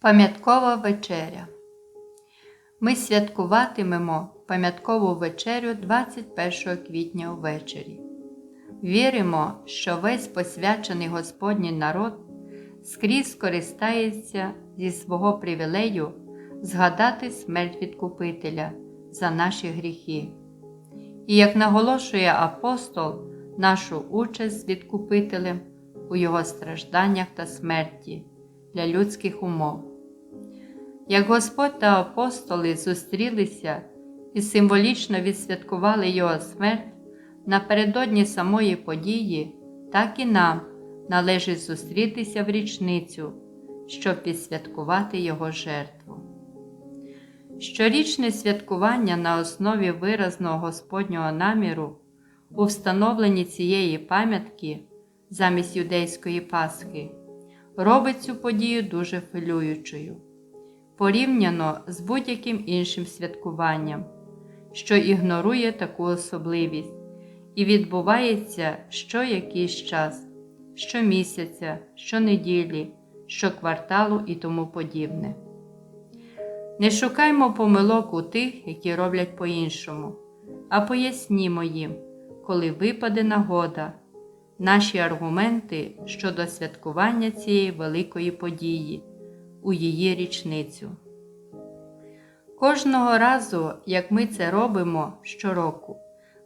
Пам'яткова вечеря. Ми святкуватимемо пам'яткову вечерю 21 квітня увечері. Віримо, що весь посвячений Господній народ скрізь скористається зі свого привілею згадати смерть Відкупителя за наші гріхи. І як наголошує апостол, нашу участь з Відкупителем у Його стражданнях та смерті для людських умов. Як Господь та апостоли зустрілися і символічно відсвяткували Його смерть напередодні самої події, так і нам належить зустрітися в річницю, щоб відсвяткувати Його жертву. Щорічне святкування на основі виразного Господнього наміру у встановленні цієї пам'ятки замість юдейської Пасхи робить цю подію дуже хвилюючою, порівняно з будь-яким іншим святкуванням, що ігнорує таку особливість і відбувається що якийсь час, щомісяця, щонеділі, щокварталу і тому подібне. Не шукаймо помилок у тих, які роблять по-іншому, а пояснімо їм, коли випаде нагода, наші аргументи щодо святкування цієї великої події у її річницю. Кожного разу, як ми це робимо щороку,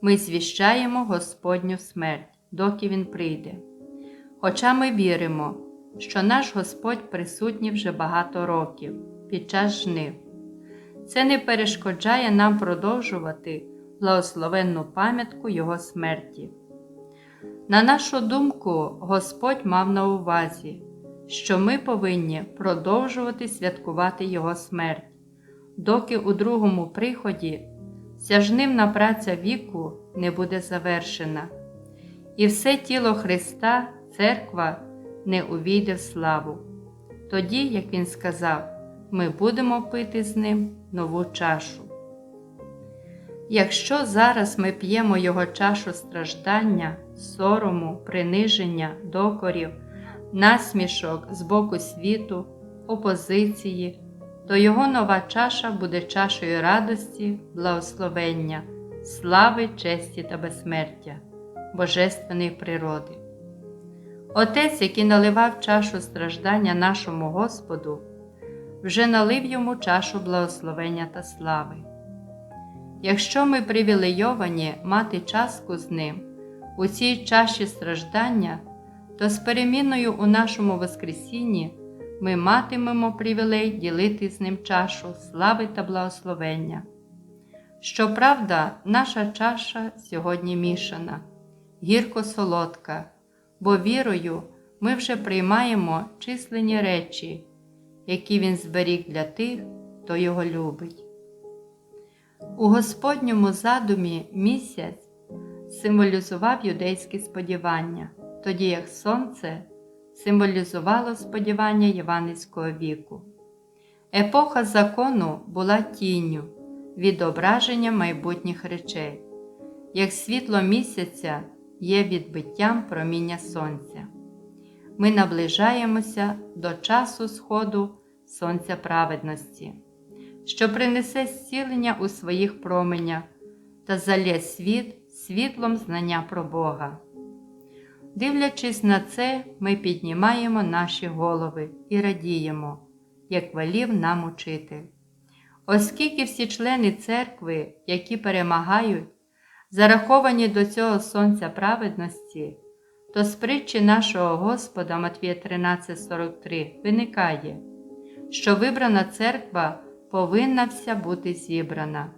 ми звіщаємо Господню смерть, доки Він прийде. Хоча ми віримо, що наш Господь присутній вже багато років під час жнив. Це не перешкоджає нам продовжувати благословенну пам'ятку Його смерті. На нашу думку, Господь мав на увазі, що ми повинні продовжувати святкувати Його смерть, доки у другому приході ця жнивна праця віку не буде завершена, і все тіло Христа, Церква, не увійде в славу. Тоді, як Він сказав, ми будемо пити з ним нову чашу. Якщо зараз ми п'ємо Його чашу страждання, сорому, приниження, докорів, насмішок з боку світу, опозиції, то Його нова чаша буде чашею радості, благословення, слави, честі та безсмертя, Божественної природи. Отець, який наливав чашу страждання нашому Господу, вже налив йому чашу благословення та слави. Якщо ми привілейовані мати частку з ним у цій чаші страждання, то з переміною у нашому Воскресінні ми матимемо привілей ділити з ним чашу слави та благословення. Щоправда, наша чаша сьогодні мішана, гірко солодка, бо вірою ми вже приймаємо численні речі, які Він зберіг для тих, хто його любить. У Господньому задумі місяць символізував юдейські сподівання, тоді як сонце символізувало сподівання євангельського віку. Епоха закону була тінню, відображення майбутніх речей, як світло місяця є відбиттям проміння сонця. Ми наближаємося до часу сходу Сонця праведності що принесе зцілення у своїх променях та залє світ світлом знання про Бога. Дивлячись на це, ми піднімаємо наші голови і радіємо, як велів нам учитель. Оскільки всі члени церкви, які перемагають, зараховані до цього Сонця праведності, то з притчі нашого Господа Матвія 13,43 виникає, що вибрана церква повинна вся бути зібрана,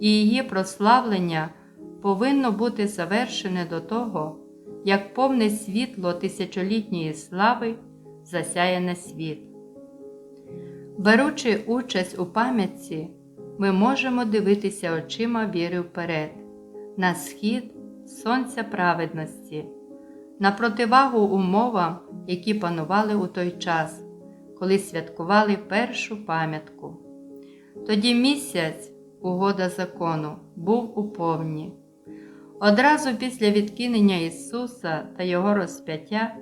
і її прославлення повинно бути завершене до того, як повне світло тисячолітньої слави засяє на світ. Беручи участь у пам'ятці, ми можемо дивитися очима віри вперед, на схід Сонця праведності, на противагу умовам, які панували у той час, коли святкували першу пам'ятку. Тоді місяць, угода закону, був у повні. Одразу після відкинення Ісуса та Його розп'яття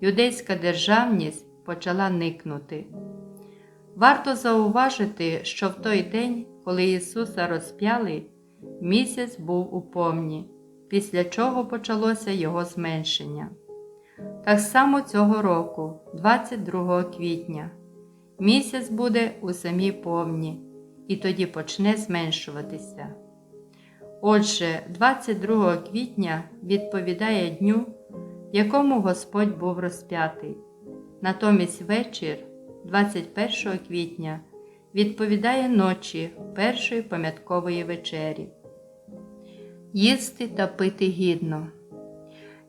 юдейська державність почала никнути. Варто зауважити, що в той день, коли Ісуса розп'яли, місяць був у повні, після чого почалося Його зменшення. Так само цього року, 22 квітня, місяць буде у самій повні, і тоді почне зменшуватися. Отже, 22 квітня відповідає дню, якому Господь був розп'ятий. Натомість вечір, 21 квітня, відповідає ночі першої пам'яткової вечері. Їсти та пити гідно.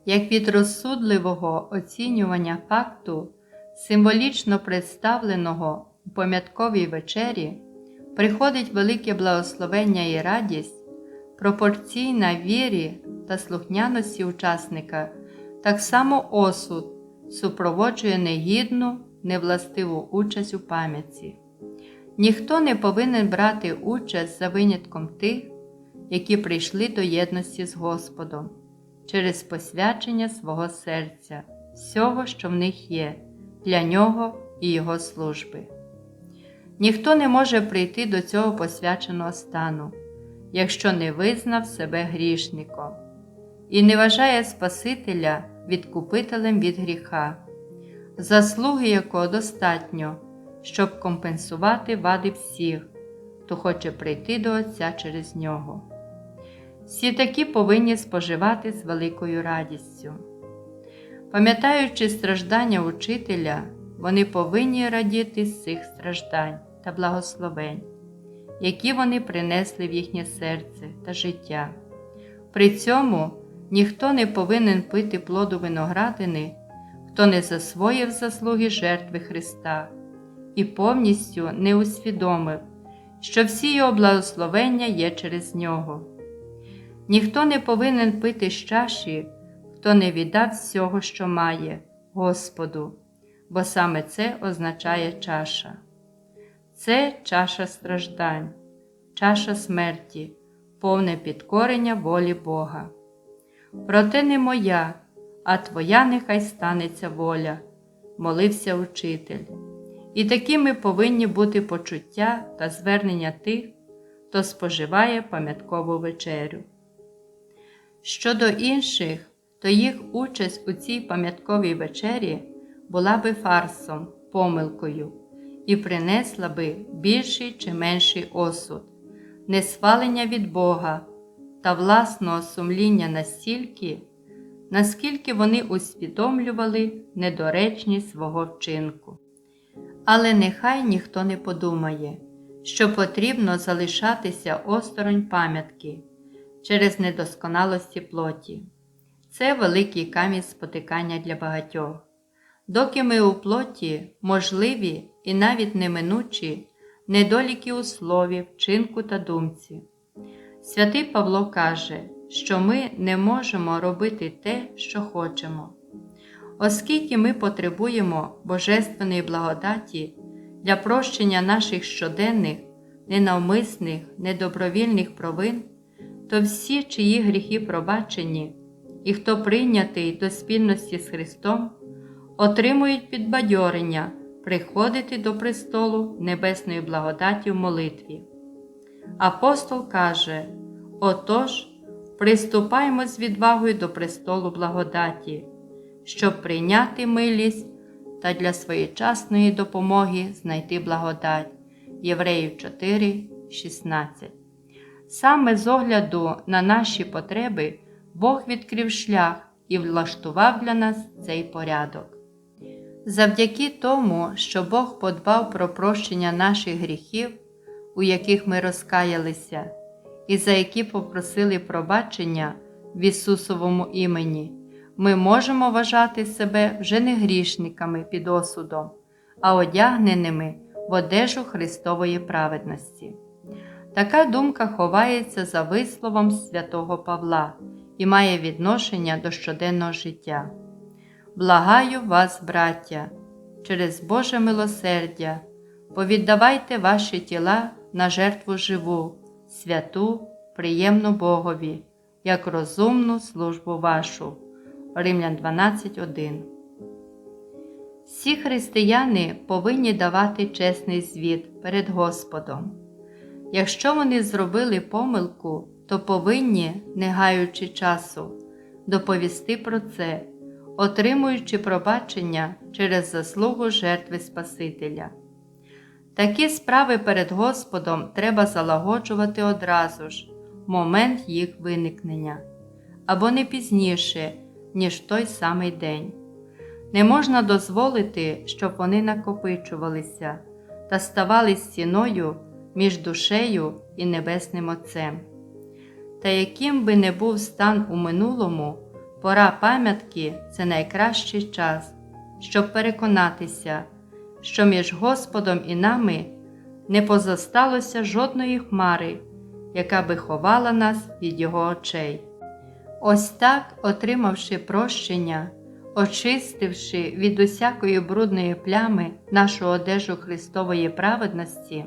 Як від розсудливого оцінювання факту, символічно представленого у пам'ятковій вечері, приходить велике благословення і радість, пропорційна вірі та слухняності учасника, так само осуд супроводжує негідну, невластиву участь у пам'ятці. Ніхто не повинен брати участь за винятком тих, які прийшли до єдності з Господом через посвячення свого серця, всього, що в них є, для нього і Його служби. Ніхто не може прийти до цього посвяченого стану, якщо не визнав себе грішником і не вважає Спасителя відкупителем від гріха, заслуги якого достатньо, щоб компенсувати вади всіх, хто хоче прийти до Отця через нього. Всі такі повинні споживати з великою радістю. Пам'ятаючи страждання учителя, вони повинні радіти з цих страждань та благословень, які вони принесли в їхнє серце та життя. При цьому ніхто не повинен пити плоду виноградини, хто не засвоїв заслуги жертви Христа і повністю не усвідомив, що всі його благословення є через нього. Ніхто не повинен пити з чаші, хто не віддав всього, що має, Господу, бо саме це означає чаша. Це чаша страждань, чаша смерті, повне підкорення волі Бога. Проте не моя, а твоя нехай станеться воля, молився учитель. І такими повинні бути почуття та звернення тих, хто споживає пам'яткову вечерю. Щодо інших, то їх участь у цій пам'ятковій вечері була би фарсом, помилкою і принесла би більший чи менший осуд, несвалення від Бога та власного сумління настільки, наскільки вони усвідомлювали недоречність свого вчинку. Але нехай ніхто не подумає, що потрібно залишатися осторонь пам'ятки через недосконалості плоті. Це великий камінь спотикання для багатьох. Доки ми у плоті можливі і навіть неминучі недоліки у слові, вчинку та думці. Святий Павло каже, що ми не можемо робити те, що хочемо. Оскільки ми потребуємо Божественної благодаті для прощення наших щоденних, ненавмисних, недобровільних провин, то всі, чиї гріхи пробачені, і хто прийнятий до спільності з Христом, отримують підбадьорення приходити до престолу небесної благодаті в молитві. Апостол каже: Отож, приступаймо з відвагою до престолу благодаті, щоб прийняти милість та для своєчасної допомоги знайти благодать. Євреїв 4, 16 Саме з огляду на наші потреби Бог відкрив шлях і влаштував для нас цей порядок. Завдяки тому, що Бог подбав про прощення наших гріхів, у яких ми розкаялися, і за які попросили пробачення в Ісусовому імені, ми можемо вважати себе вже не грішниками під осудом, а одягненими в одежу Христової праведності. Така думка ховається за висловом святого Павла і має відношення до щоденного життя. Благаю вас, браття, через Боже милосердя, повіддавайте ваші тіла на жертву живу, святу, приємну Богові, як розумну службу вашу. Римлян 12.1 Всі християни повинні давати чесний звіт перед Господом. Якщо вони зробили помилку, то повинні, не гаючи часу, доповісти про це, отримуючи пробачення через заслугу жертви Спасителя. Такі справи перед Господом треба залагоджувати одразу ж, в момент їх виникнення, або не пізніше, ніж той самий день. Не можна дозволити, щоб вони накопичувалися та ставали стіною між душею і Небесним Отцем. Та яким би не був стан у минулому, пора пам'ятки це найкращий час, щоб переконатися, що між Господом і нами не позосталося жодної хмари, яка би ховала нас від Його очей. Ось так, отримавши прощення, очистивши від усякої брудної плями нашу одежу Христової праведності,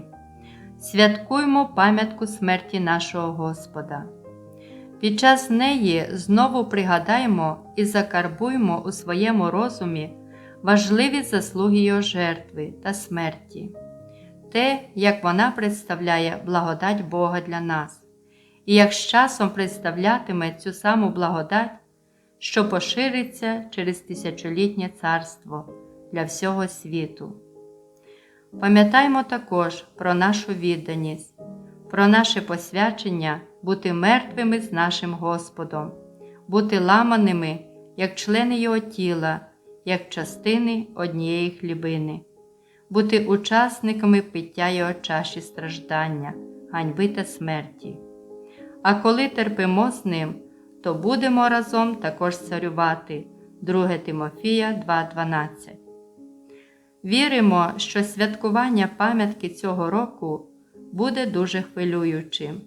святкуємо пам'ятку смерті нашого Господа. Під час неї знову пригадаємо і закарбуємо у своєму розумі важливі заслуги Його жертви та смерті, те, як вона представляє благодать Бога для нас, і як з часом представлятиме цю саму благодать, що пошириться через тисячолітнє царство для всього світу. Пам'ятаймо також про нашу відданість, про наше посвячення бути мертвими з нашим Господом, бути ламаними як члени Його тіла, як частини однієї хлібини, бути учасниками пиття Його чаші страждання, ганьби та смерті. А коли терпимо з ним, то будемо разом також царювати. 2 Тимофія 2.12. Віримо, що святкування пам'ятки цього року буде дуже хвилюючим,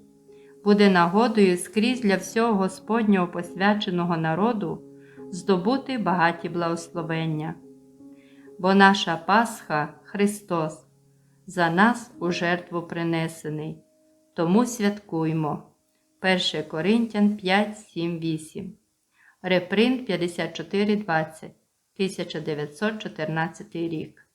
буде нагодою скрізь для всього Господнього посвяченого народу здобути багаті благословення. Бо наша Пасха Христос за нас у жертву принесений, тому святкуймо. 1 Коринтян 5, 7, 8. Репринт 5420 1914 рік.